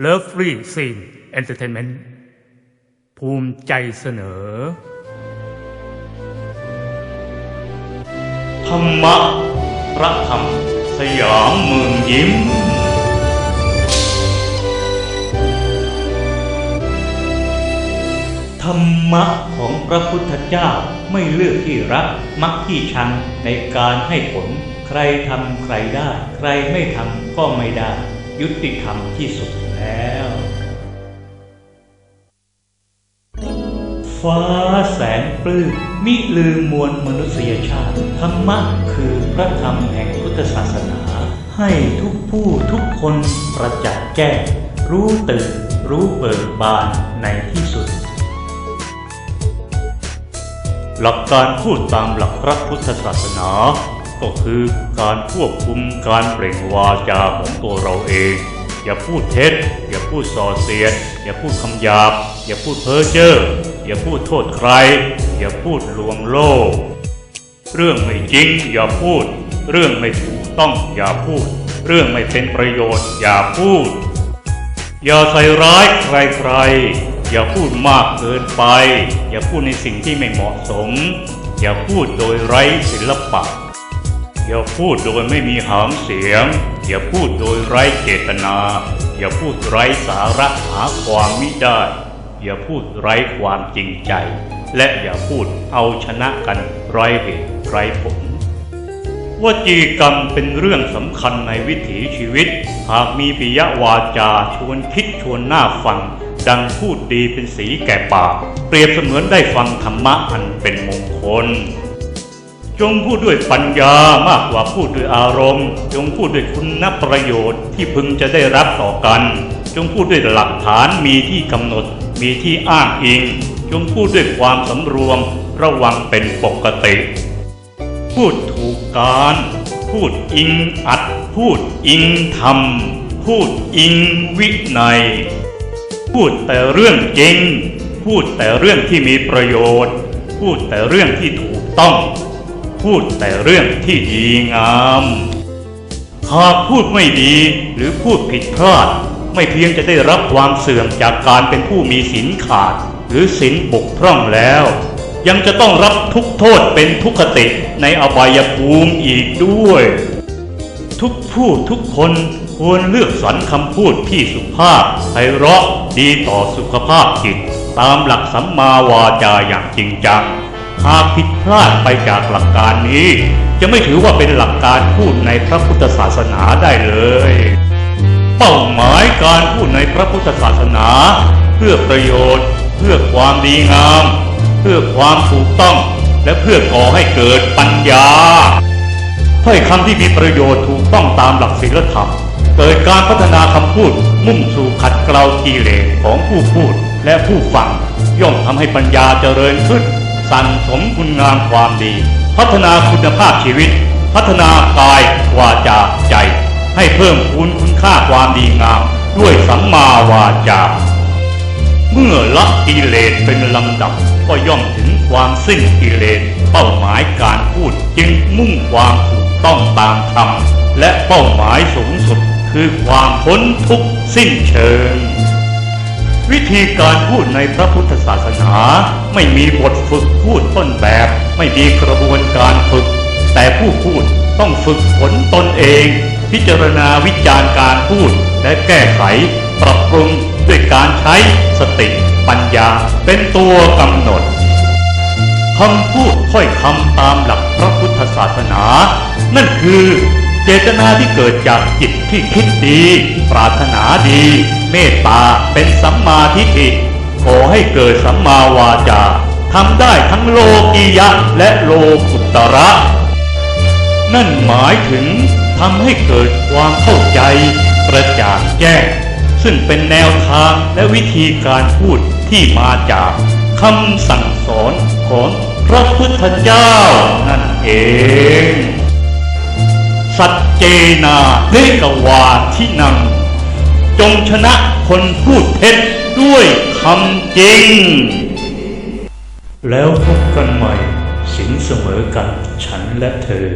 เลิฟฟรีซีนเอนเตอร์เทนเมนต์ภูมิใจเสนอ ธรรมะพระธรรม สยามเมืองยิ้ม ธรรมะของพระพุทธเจ้าไม่เลือกที่รักมักที่ชังในการให้ผล ใครทำใครได้ ใครไม่ทำก็ไม่ได้ ยุติธรรมที่สุด แล้ว ฟ้าแสนปลื้มมิลืมมวลมนุษยชาติ ธรรมะคือพระธรรมแห่งพุทธศาสนา ให้ทุกผู้ทุกคนประจักษ์แจ้รู้ตื่นรู้เบิกบานในที่สุด หลักการพูดตามหลักพระพุทธศาสนา ก็คือการควบคุมการเปล่งวาจาของตัวเราเอง อย่าพูดเท็จ อย่าพูดส่อเสียด อย่าพูดคำหยาบ อย่าพูดเพ้อเจ้อ อย่าพูดโทษใคร อย่าพูดลวงโลก เรื่องไม่จริง อย่าพูด เรื่องไม่ถูกต้องอย่าพูด เรื่องไม่เป็นประโยชน์ อย่าพูด อย่าใส่ร้ายใครๆ อย่าพูดมากเกินไป อย่าพูดในสิ่งที่ไม่เหมาะสม อย่าพูดโดยไร้ศิลปะ อย่าพูดโดยไม่มีหางเสียง อย่าพูดโดยไร้เจตนา อย่าพูดไร้สาระหาความมิได้ อย่าพูดไร้ความจริงใจ และอย่าพูดเอาชนะกันไร้เหตุไร้ผลวจีกรรมเป็นเรื่องสำคัญในวิถีชีวิต หากมีปิยวาจาชวนคิดชวนหน้าฟัง ดังพูดดีเป็นสีแก่ปาก เปรียบเสมือนได้ฟังธรรมะอันเป็นมงคล จงพูดด้วยปัญญามากกว่าพูดด้วยอารมณ์ จงพูดด้วยคุณประโยชน์ที่พึงจะได้รับต่อกัน จงพูดด้วยหลักฐานมีที่กำหนด มีที่อ้างอิง จงพูดด้วยความสำรวม ระวังเป็นปกติ พูดถูกการ พูดอิงอัด พูดอิงธรรม พูดอิงวินัย พูดแต่เรื่องจริง พูดแต่เรื่องที่มีประโยชน์ พูดแต่เรื่องที่ถูกต้อง พูดแต่เรื่องที่ดีงาม หากพูดไม่ดีหรือพูดผิดพลาด ไม่เพียงจะได้รับความเสื่อมจากการเป็นผู้มีศีลขาด หรือศีลบกพร่องแล้ว ยังจะต้องรับทุกโทษเป็นทุกขติในอบายภูมิอีกด้วย ทุกผู้ทุกคนควรเลือกสรรคำพูดที่สุภาพไพเราะดีต่อสุขภาพจิต ตามหลักสัมมาวาจาอย่างจริงจัง หากผิดพลาดไปจากหลักการนี้ จะไม่ถือว่าเป็นหลักการพูดในพระพุทธศาสนาได้เลย เป้าหมายการพูดในพระพุทธศาสนา เพื่อประโยชน์ เพื่อความดีงาม เพื่อความถูกต้อง และเพื่อก่อให้เกิดปัญญาถ้อยคำที่มีประโยชน์ถูกต้องตามหลักศีลธรรม เกิดการพัฒนาคำพูดมุ่งสู่ขัดเกลากิเลสของผู้พูดและผู้ฟัง ย่อมทำให้ปัญญาเจริญขึ้น สั่งสมคุณงามความดี พัฒนาคุณภาพชีวิต พัฒนากายวาจาใจ ให้เพิ่มพูนคุณค่าความดีงาม ด้วยสัมมาวาจา เมื่อละกิเลสเป็นลำดับก็ย่อมถึงความสิ้นกิเลสเป้าหมายการพูดจึงมุ่งความถูกต้องตามธรรมและเป้าหมายสูงสุดคือความพ้นทุกข์สิ้นเชิง วิธีการพูดในพระพุทธศาสนา ไม่มีบทฝึกพูดต้นแบบ ไม่มีกระบวนการฝึก แต่ผู้พูดต้องฝึกฝนตนเอง พิจารณาวิจารณ์การพูดและแก้ไข ปรับปรุงด้วยการใช้สติปัญญาเป็นตัวกำหนดคำพูดค่อยคำตามหลักพระพุทธศาสนา นั่นคือ เจตนาที่เกิดจากจิตที่คิดดี ปรารถนาดี เมตตาเป็นสัมมาทิฏฐิขอให้เกิดสัมมาวาจาทำได้ทั้งโลกียะและโลกุตระ นั่นหมายถึงทำให้เกิดความเข้าใจกระจ่างแจ้ง ซึ่งเป็นแนวทางและวิธีการพูดที่มาจากคำสั่งสอนของพระพุทธเจ้านั่นเอง สัจเจนาเนกวาทินัง จงชนะคนพูดเท็จด้วยคำจริง แล้วพบกันใหม่ สินเสมอกันฉันและเธอ